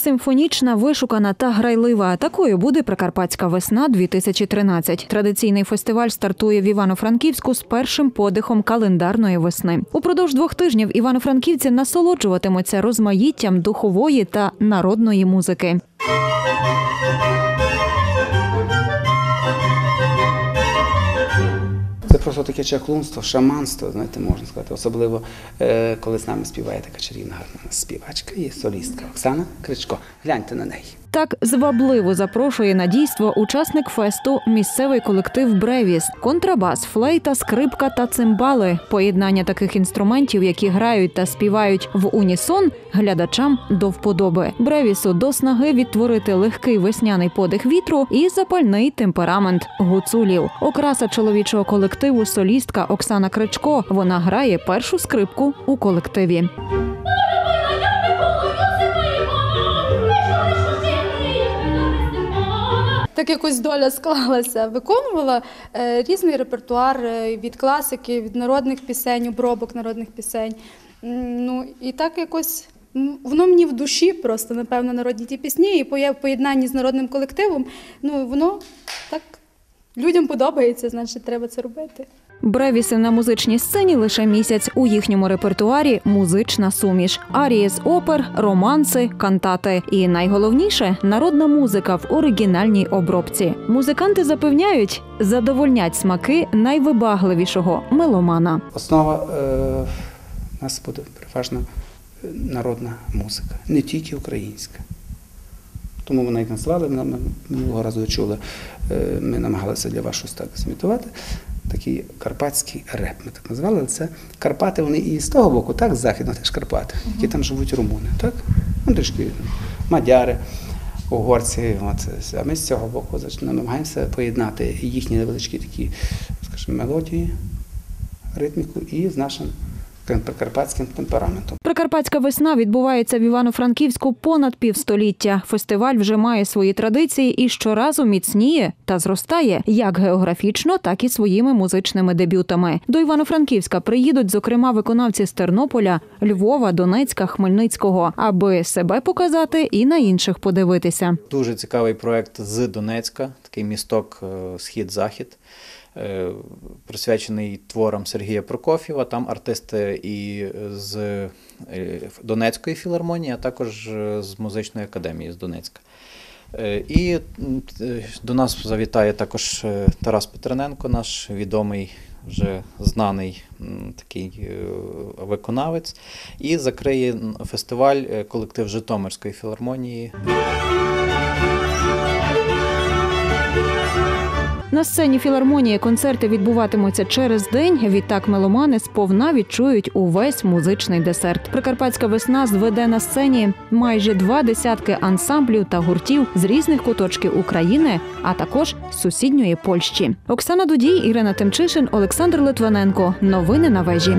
Симфонічна, вишукана та грайлива. Такою буде Прикарпатська весна 2013 Традиційний фестиваль стартує в Івано-Франківську з першим подихом календарної весни. Упродовж двох тижнів івано-франківці насолоджуватимуться розмаїттям духової та народної музики. Це таке чаклунство, шаманство, знаєте, можна сказати. Особливо, е, коли з нами співає така чарівна гарна співачка і солістка Оксана Кричко. Гляньте на неї. Так звабливо запрошує на дійство учасник фесту місцевий колектив Бревіс, контрабас, флейта, скрипка та цимбали. Поєднання таких інструментів, які грають та співають в унісон, глядачам до вподоби. Бревісу до снаги відтворити легкий весняний подих вітру і запальний темперамент гуцулів. Окраса чоловічого колективу солістка Оксана Кричко. Вона грає першу скрипку у колективі. Так якось доля склалася. Виконувала е, різний репертуар е, від класики, від народних пісень, обробок народних пісень. Ну і так якось воно мені в душі просто, напевно, народні ті пісні, і в поєднанні з народним колективом, ну воно так людям подобається, значить, треба це робити. Бревіси на музичній сцені лише місяць. У їхньому репертуарі музична суміш, арії з опер, романси, кантати. І найголовніше народна музика в оригінальній обробці. Музиканти запевняють, задовольнять смаки найвибагливішого меломана. Основа е, нас буде переважно народна музика, не тільки українська. Тому ми навіть назвали, ми минулого разу чули, е, ми намагалися для вас щось так змітувати. Такий карпатський реп, ми так назвали, це Карпати, вони і з того боку, так, з західного теж Карпати, які там живуть румуни, так? Ну, трішки мадяри, угорці. От. А ми з цього боку намагаємося поєднати їхні невеличкі такі, скажімо, мелодії, ритміку і з нашим карпатським темпераментом. Прикарпатська весна відбувається в Івано-Франківську понад півстоліття. Фестиваль вже має свої традиції і щоразу міцніє та зростає як географічно, так і своїми музичними дебютами. До Івано-Франківська приїдуть, зокрема, виконавці з Тернополя, Львова, Донецька, Хмельницького, аби себе показати і на інших подивитися. Дуже цікавий проект з Донецька, такий місток е, Схід-Захід, присвячений творам Сергія Прокофєва. Там артисти і з е, Донецької філармонії, а також е, з музичної академії з Донецька. Е, І е, до нас завітає також е, Тарас Петрененко, наш відомий, вже знаний такий е, виконавець, і закриє фестиваль е, колектив Житомирської філармонії. На сцені філармонії концерти відбуватимуться через день. Відтак меломани сповна відчують увесь музичний десерт. Прикарпатська весна зведе на сцені майже два десятки ансамблів та гуртів з різних куточків України, а також сусідньої Польщі. Оксана Дудій, Ірина Тимчишин, Олександр Литвиненко. Новини на вежі.